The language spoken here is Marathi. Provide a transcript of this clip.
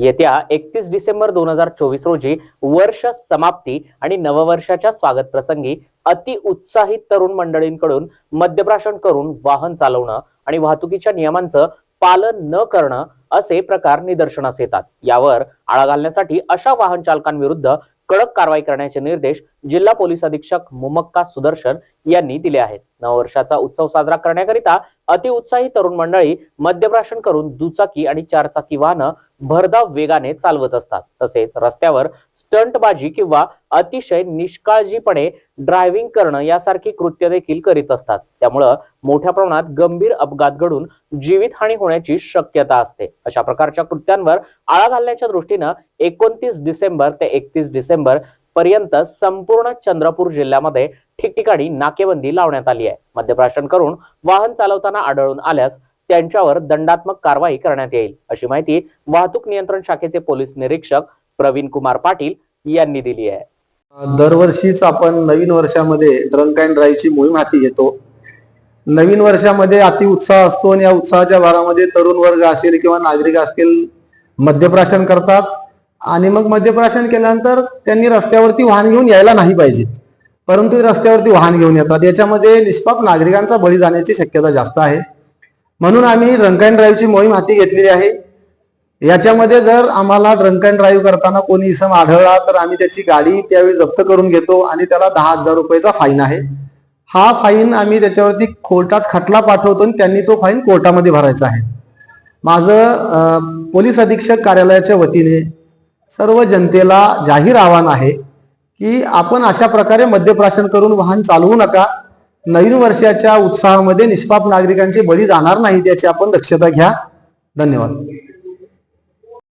येत्या एकतीस डिसेंबर दोन हजार चोवीस रोजी वर्ष समाप्ती आणि नववर्षाच्या स्वागत प्रसंगी अति उत्साहित तरुण मंडळींकडून मद्यप्राशन करून वाहन चालवणं आणि वाहतुकीच्या नियमांचं पालन न करणं असे प्रकार निदर्शनास येतात. यावर आळा घालण्यासाठी अशा वाहन चालकांविरुद्ध कडक कारवाई करण्याचे निर्देश जिल्हा पोलीस अधीक्षक मुमक्का सुदर्शन यांनी दिले आहेत. नववर्षाचा उत्सव साजरा करण्याकरिता अतिउत्साही तरुण मंडळी मद्यप्राशन करून दुचाकी आणि चारचाकी वाहनं भरधाव वेगाने चालवत असतात. तसेच रस्त्यावर स्टंटबाजी किंवा अतिशय निष्काळजीपणे ड्रायव्हिंग करणं यासारखी कृत्य देखील करीत असतात. त्यामुळं मोठ्या प्रमाणात गंभीर अपघात घडून जीवितहानी होण्याची शक्यता असते. अशा प्रकारच्या कृत्यांवर आळा घालण्याच्या दृष्टीनं एकोणतीस डिसेंबर ते एकतीस डिसेंबर पर्यंत संपूर्ण चंद्रपूर जिल्ह्यामध्ये ठिकठिकाणी नाकेबंदी लावण्यात आली आहे. मद्यप्राशन करून वाहन चालवताना आढळून आल्यास त्यांच्यावर दंडात्मक कारवाई करण्यात येईल अशी माहिती वाहतूक नियंत्रण शाखेचे पोलीस निरीक्षक प्रवीण कुमार पाटील यांनी दिली आहे. दरवर्षीच आपण नवीन वर्षामध्ये ड्रंक अँड ड्राईव्हची मोहीम हाती घेतो. नवीन वर्षामध्ये अति उत्साह असतो आणि या उत्साहाच्या भारामध्ये तरुण वर्ग असेल किंवा नागरिक असतील मद्यप्राशन करतात आणि मग मद्यप्राशन केल्यानंतर त्यांनी रस्त्यावरती वाहन घेऊन यायला नाही पाहिजे. परंतु रस्त्यावरती वाहन घेऊन येतात. याच्यामध्ये निष्पाप नागरिकांचा बळी जाण्याची शक्यता जास्त आहे. म्हणून आम्ही ड्रंक अँड ड्राईव्हची मोहीम हाती घेतलेली आहे. याच्यामध्ये जर आम्हाला ड्रंक अँड ड्राईव्ह करताना कोणी इसम आढळला तर आम्ही त्याची गाडी त्यावेळी जप्त करून घेतो आणि त्याला दहा हजार रुपयेचा फाईन आहे. हा फाईन आम्ही त्याच्यावरती कोर्टात खटला पाठवतो आणि त्यांनी तो फाईन कोर्टामध्ये भरायचा आहे. माझं पोलीस अधीक्षक कार्यालयाच्या वतीने सर्व जनतेला जाहीर आव्हान आहे की आपण अशा प्रकारे मद्यप्राशन करून वाहन चालवू नका. नवीन वर्षाच्या उत्साहामध्ये निष्पाप नागरिकांचे बळी जाणार नाहीत याची आपण दक्षता घ्या. धन्यवाद.